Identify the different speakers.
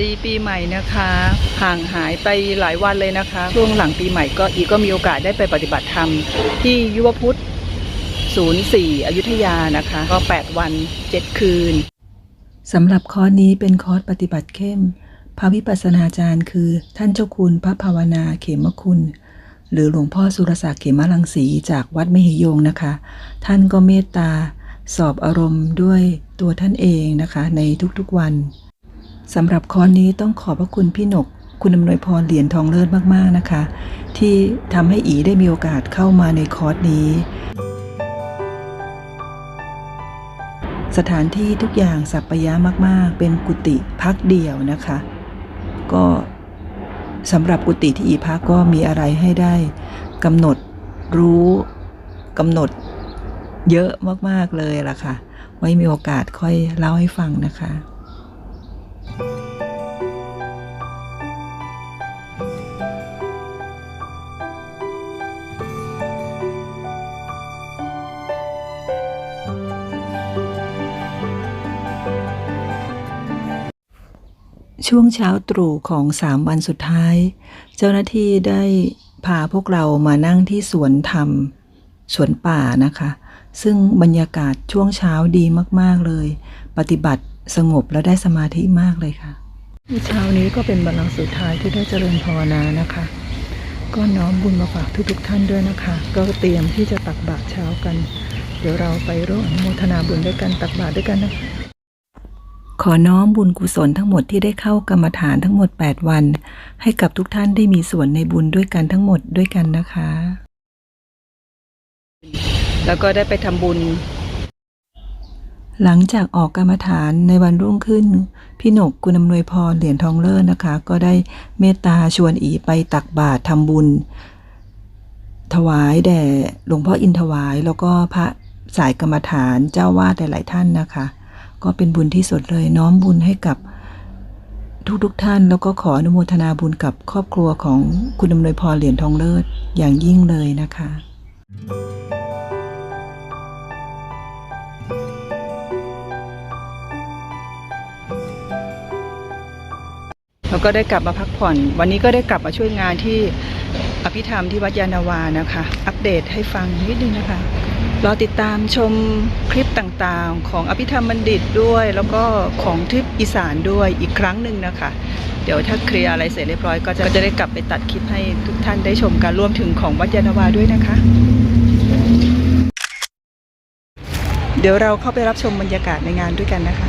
Speaker 1: ดีปีใหม่นะคะ ห่างหายไปหลายวันเลยนะคะ ช่วงหลังปีใหม่ก็อีกก็มีโอกาสได้ไปปฏิบัติธรรม ที่ยุวพุทธ 04 อยุธยานะคะ ก็ 8 วัน 7 คืน
Speaker 2: สำหรับคอร์สนี้เป็นคอร์สปฏิบัติเข้ม พระวิปัสสนาจารย์คือท่านเจ้าคุณพระภาวนาเขมคุณ หรือหลวงพ่อสุรศักดิ์เขมรังสีจากวัดมหิยงนะคะ ท่านก็เมตตาสอบอารมณ์ด้วยตัวท่านเองนะคะ ในทุกๆวัน สำหรับคอร์สนี้ต้องขอบพระคุณพี่หนก คุณอำนวยพรเหรียญทองเลิศมากๆนะคะ ที่ทำให้อีได้มีโอกาสเข้ามาในคอร์สนี้ สถานที่ทุกอย่างสัปปายะมากๆ เป็นกุฏิพักเดี่ยวนะคะ ก็สำหรับกุฏิที่อีพักก็มีอะไรให้ได้กำหนดรู้กำหนดเยอะมาก ๆ เลยล่ะค่ะ ไว้มีโอกาสค่อยเล่าให้ฟังนะคะ ช่วงเช้าตรู่ของสามวันสุดท้าย เจ้าหน้าที่ได้พาพวกเรามานั่งที่สวนธรรม สวนป่านะคะ ซึ่งบรรยากาศช่วงเช้าดีมาก ๆ เลย ปฏิบัติสงบและได้สมาธิมากเลยค่ะ เช้านี้ก็เป็นบัลลังสุดท้ายที่ได้เจริญภาวนานะคะ ก็น้อมบุญมาฝากทุก ๆ ท่านด้วยนะคะ ก็เตรียมที่จะตักบาตรเช้ากัน เดี๋ยวเราไปร่วมอนุโมทนาบุญด้วยกันตักบาตรด้วยกันนะคะ ขอน้อมบุญกุศลทั้งหมดที่ได้เข้ากรรมฐานทั้งหมด 8 วัน ให้กับทุกท่านได้มีส่วนในบุญด้วยกันทั้งหมดด้วยกันนะคะ
Speaker 1: แล้วก็ได้ไปทำบุญ
Speaker 2: หลังจากออกกรรมฐานในวันรุ่งขึ้น พี่หนกกุณอำนวยพรเหรียญทองเลิศนะคะ ก็ได้เมตตาชวนอีไปตักบาตรทำบุญ ถวายแด่หลวงพ่ออินถวายแล้วก็พระสายกรรมฐานเจ้าวาดหลายๆท่านนะคะ ก็เป็นบุญที่สุดเลยน้อมบุญให้กับทุกๆทท่าน แล้วก็ขออนุโมทนาบุญกับครอบครัวของคุณอำนวยพรเหรียญทองเลิศอย่างยิ่งเลยนะคะ
Speaker 1: แล้วก็ได้กลับมาพักผ่อน วันนี้ก็ได้กลับมาช่วยงานที่อภิธรรมที่วัดยานาวานะคะ อัปเดตให้ฟังนิดนึงนะคะ รอติดตามชมคลิปต่างๆ ของอภิธรรมบัณฑิตด้วย แล้วก็ของทริปอีสานด้วยอีกครั้งหนึ่งนะคะ เดี๋ยวถ้าเคลียร์อะไรเสร็จเรียบร้อยก็จะก็จะได้กลับไปตัดคลิปให้ทุกท่านได้ชมกันรวมถึงของวัดยานาวาด้วยนะคะ เดี๋ยวเราเข้าไปรับชมบรรยากาศในงานด้วยกันนะคะ